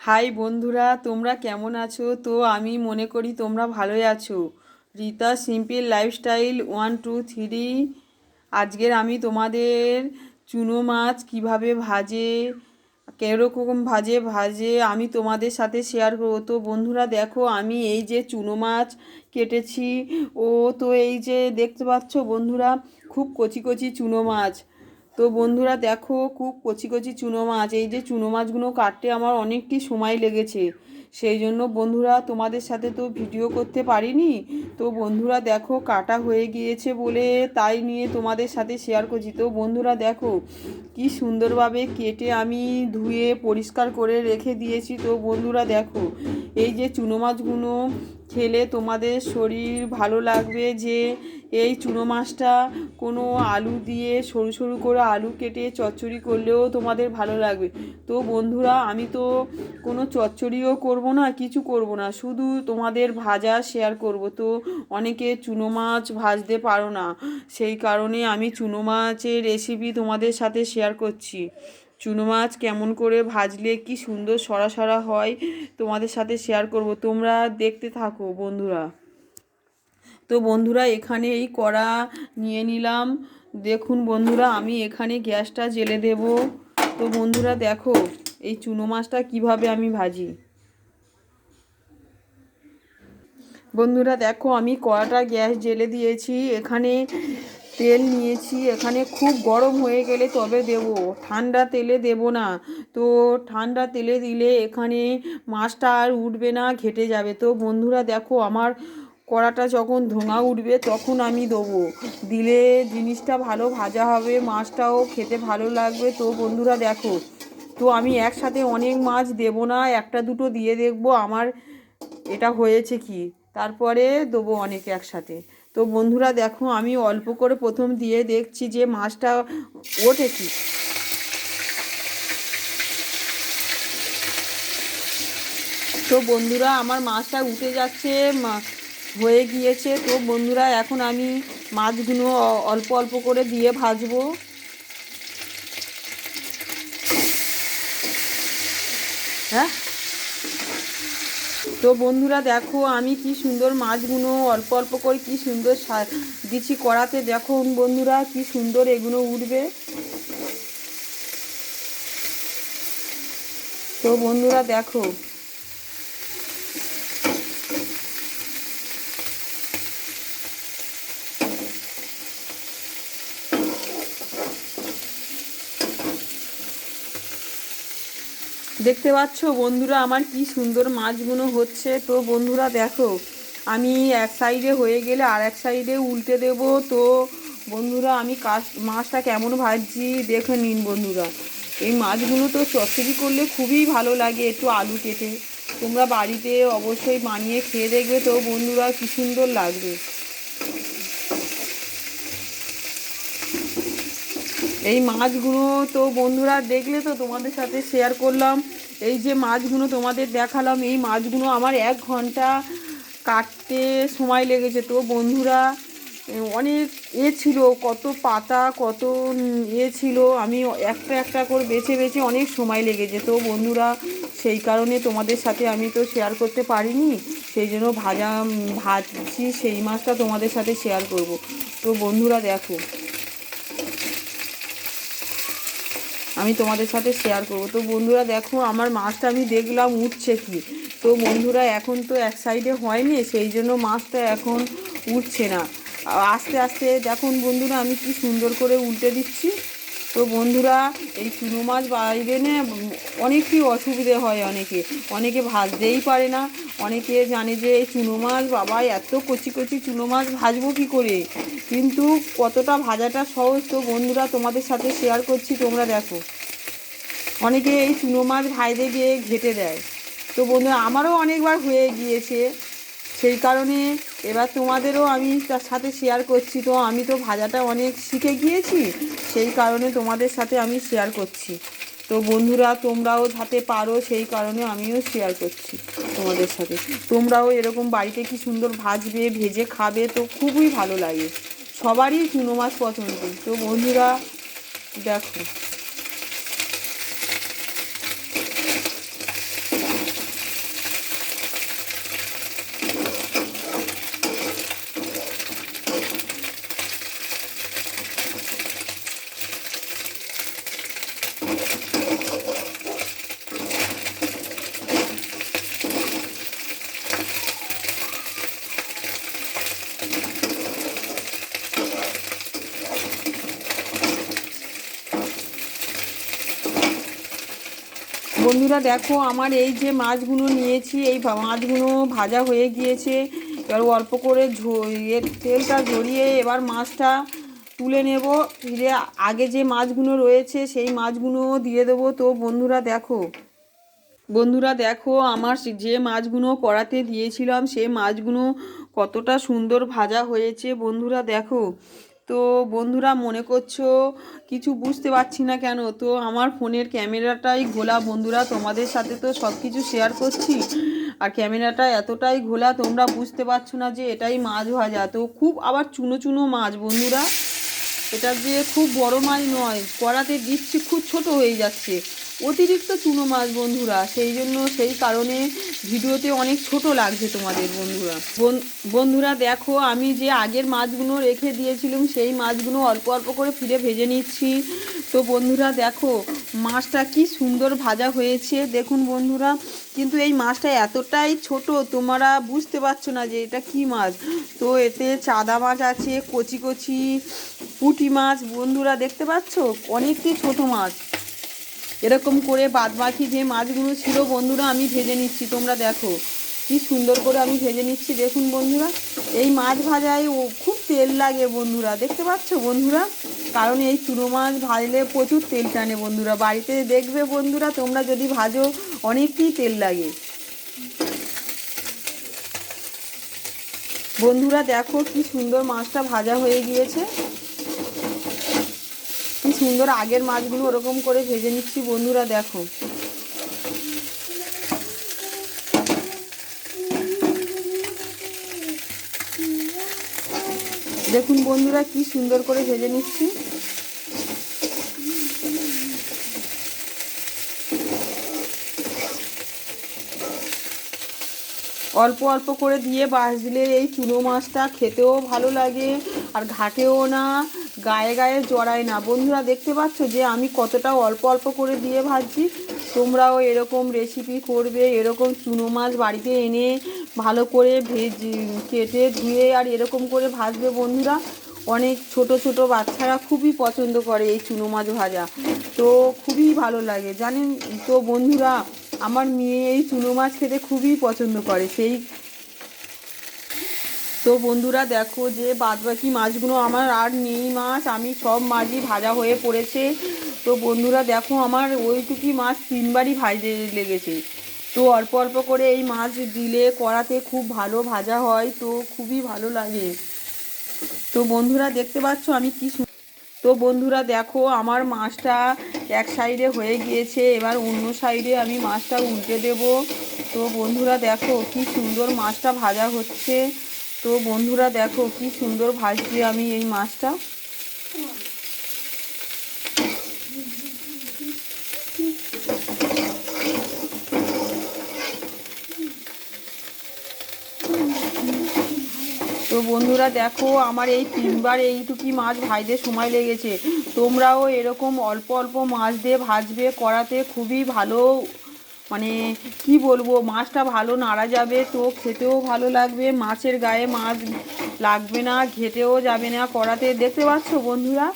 High বন্ধুরা, তোমরা কেমন আছো? তো আমি মনে করি তোমরা ভালোই আছো। Rita simple lifestyle one, two, three. আজকের আমি তোমাদের চুনো মাছ কীভাবে ভাজে, কীরকম ভাজে ভাজে আমি তোমাদের সাথে শেয়ার করব। তো বন্ধুরা, দেখো, আমি এই যে চুনো মাছ কেটেছি। ও তো এই যে দেখতে পাচ্ছ বন্ধুরা, খুব কচি কচি চুনো মাছ। তো বন্ধুরা দেখো, খুব কচি কচি চুনো মাছ। এই যে চুনো মাছগুলো কাটতে আমার অনেকটি সময় লেগেছে। সেই জন্য বন্ধুরা তোমাদের সাথে তো ভিডিও করতে পারিনি। তো বন্ধুরা দেখো, কাটা হয়ে গিয়েছে বলে তাই নিয়ে তোমাদের সাথে শেয়ার করছি। তো বন্ধুরা দেখো, কি সুন্দরভাবে কেটে আমি ধুয়ে পরিষ্কার করে রেখে দিয়েছি। তো বন্ধুরা দেখো এই যে চুনো মাছগুলো খেলে তোমাদের শরীর ভালো লাগবে যে এই চুনো মাছটা কোনো আলু দিয়ে সরু সরু করে আলু কেটে চচ্চড়ি করলেও তোমাদের ভালো লাগবে। তো বন্ধুরা, আমি তো কোনো চচ্চড়িও করব না, কিছু করব না, শুধু তোমাদের ভাজা শেয়ার করব। তো অনেকে চুনো মাছ ভাজতে পারো না, সেই কারণে আমি চুনো মাছের রেসিপি তোমাদের সাথে শেয়ার করছি। চুনো মাছ কেমন করে ভাজলে কি সুন্দর সরা সরা হয় তোমাদের সাথে শেয়ার করব। তোমরা দেখতে থাকো বন্ধুরা। তো বন্ধুরা, এখানে এই কড়া নিয়ে নিলাম। দেখুন বন্ধুরা, আমি এখানে গ্যাসটা জেলে দেব। তো বন্ধুরা, দেখো এই চুনো মাছটা কীভাবে আমি ভাজি। বন্ধুরা, দেখো আমি কড়াটা গ্যাস জেলে দিয়েছি। এখানে তেল নিয়েছি, এখানে খুব গরম হয়ে গেলে তবে দেব। ঠান্ডা তেলে দেব না। তো ঠান্ডা তেলে দিলে এখানে মাছটা আর উঠবে না, ঘেটে যাবে। তো বন্ধুরা দেখো, আমার কড়াটা যখন ধোঁয়া উঠবে তখন আমি দেবো। দিলে জিনিসটা ভালো ভাজা হবে, মাছটাও খেতে ভালো লাগবে। তো বন্ধুরা দেখো, তো আমি একসাথে অনেক মাছ দেব না, একটা দুটো দিয়ে দেখব আমার এটা হয়েছে কি। তারপরে দেবো অনেক একসাথে। তো বন্ধুরা দেখো, আমি অল্প করে প্রথম দিয়ে দেখছি যে মাছটা ওঠে কি। তো বন্ধুরা আমার মাছটা উঠে যাচ্ছে হয়ে গিয়েছে। তো বন্ধুরা এখন আমি মাছগুলো অল্প অল্প করে দিয়ে ভাজবো। হ্যাঁ? তো বন্ধুরা দেখো, আমি কি সুন্দর মাছগুলো অল্প অল্প করে কি সুন্দর দিচ্ছি কড়াতে। দেখো বন্ধুরা কি সুন্দর এগুলো উঠবে। তো বন্ধুরা দেখো দেখতে পাচ্ছ বন্ধুরা আমার কি সুন্দর মাছগুলো হচ্ছে। তো বন্ধুরা দেখো, আমি এক সাইডে হয়ে গেলে আর এক সাইডে উল্টে দেব। তো বন্ধুরা আমি কাজ মাছটা কেমন ভাজছি দেখে নিন বন্ধুরা। এই মাছগুলো তো চচ্চড়ি করলে খুবই ভালো লাগে একটু আলু কেটে। তোমরা বাড়িতে অবশ্যই বানিয়ে খেয়ে দেখবে তো বন্ধুরা কী সুন্দর লাগবে। এই মাছগুলো তো বন্ধুরা দেখলে তো তোমাদের সাথে শেয়ার করলাম। এই যে মাছগুলো তোমাদের দেখালাম, এই মাছগুলো আমার এক ঘণ্টা কাটতে সময় লেগেছে। তো বন্ধুরা অনেক এ ছিল, কত পাতা, কত এ ছিল, আমি একটা একটা করে বেছে বেছে অনেক সময় লেগেছে। তো বন্ধুরা, সেই কারণে তোমাদের সাথে আমি তো শেয়ার করতে পারিনি, সেই জন্য ভাজা, ভাজছি, সেই মাছটা তোমাদের সাথে শেয়ার করব। তো বন্ধুরা দেখো। আমি তোমাদের সাথে শেয়ার করব। তো বন্ধুরা দেখো, আমার মাছটা আমি দেখলাম উঠছে কি? তো বন্ধুরা এখন তো এক সাইডে হয়নি, সেই জন্য মাছটা এখন উঠছে না। আস্তে আস্তে দেখুন বন্ধুরা, আমি কি সুন্দর করে উল্টে দিচ্ছি। তো বন্ধুরা, এই চুনো মাছ বাইরে নে অনেকই অসুবিধে হয় অনেকে। অনেকে ভাজতেই পারে না। অনেকে জানে যে এই চুনো মাছ, বাবা, এত কচি কচি চুনো মাছ ভাজবো কী করে? কিন্তু কতটা ভাজাটা সহজ তো বন্ধুরা তোমাদের সাথে শেয়ার করছি, তোমরা দেখো। অনেকে এই চুনো মাছ ভাইদে গিয়ে ঘেটে দেয়। তো বন্ধুরা, আমারও অনেকবার হয়ে গিয়েছে। সেই কারণে এবার তোমাদেরও আমি তার সাথে শেয়ার করছি। তো আমি তো ভাজাটা অনেক শিখে গিয়েছি, সেই কারণে তোমাদের সাথে আমি শেয়ার করছি। তো বন্ধুরা, তোমরাও যাতে পারো, সেই কারণে আমিও শেয়ার করছি তোমাদের সাথে। তোমরাও এরকম বাড়িতে কি সুন্দর ভাজবে, ভেজে খাবে, তো খুবই ভালো লাগে। সবারই চুনো মাছ পছন্দ তো বন্ধুরা, দেখো। বন্ধুরা দেখো, আমার এই যে মাছগুলো নিয়েছি, এই মাছগুলো ভাজা হয়ে গিয়েছে। এবার অল্প করে এর তেলটা ঝরিয়ে এবার মাছটা তুলে নেব। ফিরে আগে যে মাছগুলো রয়েছে, সেই মাছগুলো দিয়ে দেবো। তো বন্ধুরা দেখো বন্ধুরা দেখো, আমার সে- যে মাছগুলো কড়াতে দিয়েছিলাম সেই মাছগুলো কতটা সুন্দর ভাজা হয়েছে। বন্ধুরা দেখো তো বন্ধুরা মনে করছ কিছু বুঝতে পারছি না কেন? তো আমার ফোনের ক্যামেরাটাই ঘোলা বন্ধুরা, তোমাদের সাথে তো সব কিছু শেয়ার করছি। আর ক্যামেরাটা এতটাই ঘোলা, তোমরা বুঝতে পারছ না যে এটাই মাছ ভাজা। তো খুব আবার চুনো চুনো মাছ বন্ধুরা। এটা যে খুব বড় মাছ নয়, কড়াতে দিচ্ছি, খুব ছোট হয়ে যাচ্ছে। অতিরিক্ত চুনো মাছ বন্ধুরা, সেই জন্য সেই কারণে ভিডিওতে অনেক ছোট লাগছে তোমাদের বন্ধুরা। বন- বন্ধুরা দেখো, আমি যে আগের মাছগুলো রেখে দিয়েছিলাম, সেই মাছগুলো অল্প অল্প করে ফিরে ভেজে নিচ্ছি। তো বন্ধুরা দেখো, মাছটা কি সুন্দর ভাজা হয়েছে। দেখুন বন্ধুরা, কিন্তু এই মাছটা এতটাই ছোট, তোমরা বুঝতে পারছ না যে এটা কি মাছ। তো এতে চাদা মাছ আছে, কচি কচি পুঁটি মাছ, বন্ধুরা দেখতে পাচ্ছ? অনেকটি ছোট মাছ। এরকম করে বাদ বাকি যে মাছগুলো ছিল বন্ধুরা আমি ভেজে নিচ্ছি, তোমরা দেখো। কি সুন্দর করে আমি ভেজে নিচ্ছি, দেখুন বন্ধুরা। এই মাছ ভাজায় ও খুব তেল লাগে বন্ধুরা, দেখতে পাচ্ছ বন্ধুরা? কারণ এই চুনো মাছ ভাজলে প্রচুর তেল টানে বন্ধুরা। বাড়িতে দেখবে বন্ধুরা, তোমরা যদি ভাজো, অনেকই তেল লাগে। বন্ধুরা দেখো কি সুন্দর মাছটা ভাজা হয়ে গিয়েছে। সুন্দর আগের মাছগুলো ওরকম করে ভেজে নিচ্ছি, বন্ধুরা দেখো। দেখুন বন্ধুরা কি সুন্দর করে ভেজে নিচ্ছি। অল্প অল্প করে দিয়ে ভাজলে এই চুনো মাছটা খেতেও ভালো লাগে আর ঘাটেও না। গায়ে গায়ে জড়ায় না। বন্ধুরা, দেখতে পাচ্ছ যে আমি কতটা অল্প অল্প করে দিয়ে ভাজছি? তোমরাও এরকম রেসিপি করবে, এরকম চুনো মাছ বাড়িতে এনে ভালো করে ভেজ, কেটে ধুয়ে আর এরকম করে ভাজবে বন্ধুরা। অনেক ছোট ছোট বাচ্চারা খুবই পছন্দ করে এই চুনো মাছ ভাজা। তো খুবই ভালো লাগে, জানেন? তো বন্ধুরা, আমার মেয়ে এই চুনো মাছ খেতে খুবই পছন্দ করে। সেই তো বন্ধুরা দেখো যে বাদবাকি মাছগুলো আমার আর নেই মাছ, আমি সব মাছই ভাজা হয়ে পড়েছে। তো বন্ধুরা দেখো আমার ওইটুকি মাছ তিনবারই ভাজে লেগেছে। তো অল্প অল্প করে এই মাছ দিলে কড়াতে খুব ভালো ভাজা হয়, তো খুবই ভালো লাগে। তো বন্ধুরা দেখতে পাচ্ছ আমি কি তো বন্ধুরা দেখো আমার মাছটা এক সাইডে হয়ে গিয়েছে, এবার অন্য সাইডে আমি মাছটা উল্টে দেব। তো বন্ধুরা দেখো কি সুন্দর মাছটা ভাজা হচ্ছে। তো বন্ধুরা দেখো কি সুন্দর ভাজছি আমি এই মাছটা। তো বন্ধুরা দেখো আমার এই তিনবার এইটুকি মাছ ভাজতে সময় লেগেছে। তোমরাও এরকম অল্প অল্প মাছ দিয়ে ভাজবে, করাতে খুবই ভালো মানে কি বলব, মাছটা ভালো নাড়া যাবে তো, খেতেও ভালো লাগবে। মাছের গায়ে মাছ লাগবে না, ঘেটেও যাবে না কড়াতে। দেখতে পাচ্ছ বন্ধুরা,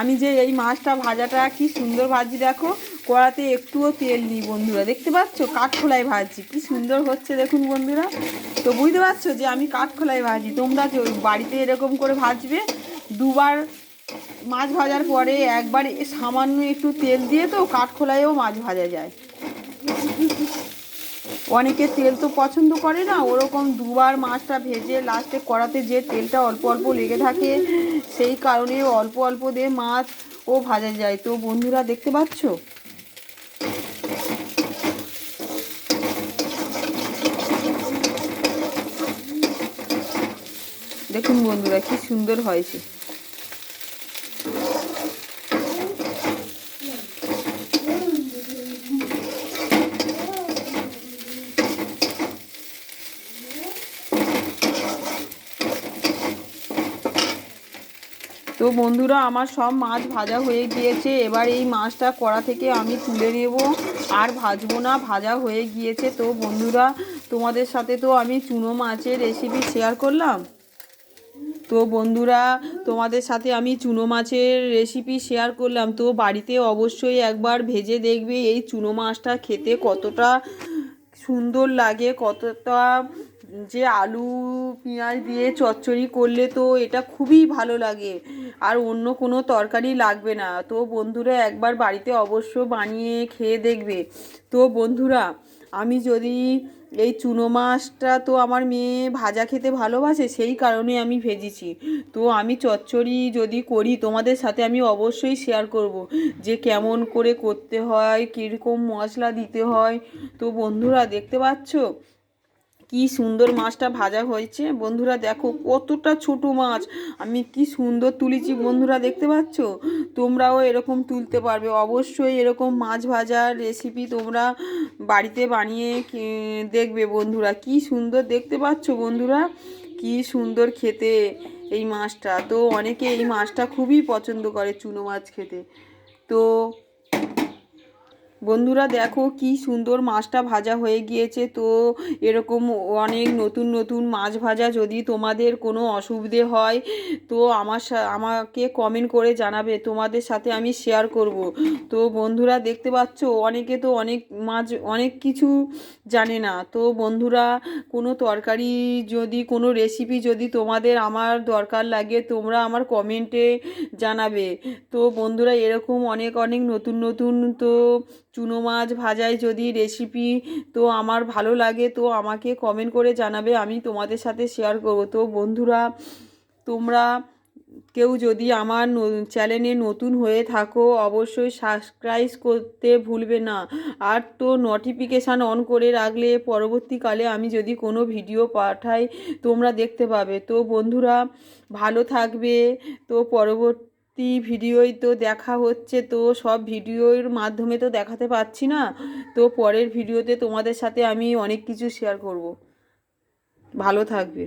আমি যে এই মাছটা ভাজাটা কি সুন্দর ভাজি দেখো। কড়াতে একটুও তেল নিই বন্ধুরা, দেখতে পাচ্ছ? কাঠখোলায় ভাজছি, কি সুন্দর হচ্ছে দেখুন বন্ধুরা। তো বুঝতে পারছ যে আমি কাঠখোলায় ভাজি, তোমরা বাড়িতে এরকম করে ভাজবে, দুবার মাছ ভাজার পরে একবার সামান্য একটু তেল দিয়ে তো কাঠখোলায়ও মাছ ভাজা যায়। অনেকে তেল তো পছন্দ করে না, ওরকম দুবার মাছটা ভেজে লাস্টে কড়াতে যে তেলটা অল্প অল্প লেগে থাকে, সেই কারণে অল্প অল্প দিয়ে মাছ ও ভাজা যায়। তো বন্ধুরা, দেখতে পাচ্ছ? দেখুন বন্ধুরা, কি সুন্দর হয়েছে। বন্ধুরা, আমার সব মাছ ভাজা হয়ে গিয়েছে। এবার এই মাছটা কড়া থেকে আমি তুলে নেব। আর ভাজবো না, ভাজা হয়ে গিয়েছে তো বন্ধুরা, তোমাদের সাথে তো আমি চুনো মাছের রেসিপি শেয়ার করলাম। তো বন্ধুরা, তোমাদের সাথে আমি চুনো মাছের রেসিপি শেয়ার করলাম। তো বাড়িতে অবশ্যই একবার ভেজে দেখবে এই চুনো মাছটা খেতে কতটা সুন্দর লাগে, কতটা যে আলু, পেঁয়াজ দিয়ে চচ্চড়ি করলে তো এটা খুবই ভালো লাগে। আর অন্য কোনো তরকারি লাগবে না। তো বন্ধুরা একবার বাড়িতে অবশ্য বানিয়ে খেয়ে দেখবে। তো বন্ধুরা, আমি যদি এই চুনো মাছটা তো আমার মেয়ে ভাজা খেতে ভালোবাসে, সেই কারণে আমি ভেজেছি। তো আমি চচ্চড়ি যদি করি, তোমাদের সাথে আমি অবশ্যই শেয়ার করব যে কেমন করে করতে হয়, কীরকম মশলা দিতে হয়। তো বন্ধুরা, দেখতে পাচ্ছ? কি সুন্দর মাছটা ভাজা হয়েছে। বন্ধুরা দেখো কতটা ছোট মাছ। আমি কি সুন্দর তুলেছি। বন্ধুরা দেখতে পাচ্ছ? তোমরাও এরকম তুলতে পারবে। অবশ্যই এরকম মাছ ভাজার রেসিপি তোমরা বাড়িতে বানিয়ে দেখবে বন্ধুরা। কি সুন্দর দেখতে পাচ্ছ বন্ধুরা? কি সুন্দর খেতে এই মাছটা। তো অনেকে এই মাছটা খুবই পছন্দ করে চুনো মাছ খেতে। তো বন্ধুরা দেখো কি সুন্দর মাছটা ভাজা হয়ে গিয়েছে। তো এরকম অনেক নতুন নতুন মাছ ভাজা যদি তোমাদের কোনো অসুবিধে হয়, তো আমার আমাকে কমেন্ট করে জানাবে। তোমাদের সাথে আমি শেয়ার করব। তো বন্ধুরা দেখতে পাচ্ছ, অনেকে তো অনেক মাছ, অনেক কিছু জানে না। তো বন্ধুরা কোনো তরকারি যদি, কোনো রেসিপি যদি তোমাদের আমার দরকার লাগে, তোমরা আমার কমেন্টে জানাবে। তো বন্ধুরা এরকম অনেক অনেক নতুন নতুন তো চুনো মাছ ভাজায় যদি রেসিপি তো আমার ভালো লাগে, তো আমাকে কমেন্ট করে জানাবে, আমি তোমাদের সাথে শেয়ার করব। তো বন্ধুরা, তোমরা কেউ যদি আমার চ্যানেলে নতুন হয়ে থাকো, অবশ্যই সাবস্ক্রাইব করতে ভুলবে না। আর তো নোটিফিকেশান অন করে রাখলে পরবর্তীকালে আমি যদি কোনো ভিডিও পাঠাই, তোমরা দেখতে পাবে। তো বন্ধুরা, ভালো থাকবে। তো পরবর্তী ভিডিওই তো দেখা হচ্ছে তো সব ভিডিওর মাধ্যমে তো দেখাতে পাচ্ছি না। তো পরের ভিডিওতে তোমাদের সাথে আমি অনেক কিছু শেয়ার করব। ভালো থাকবে।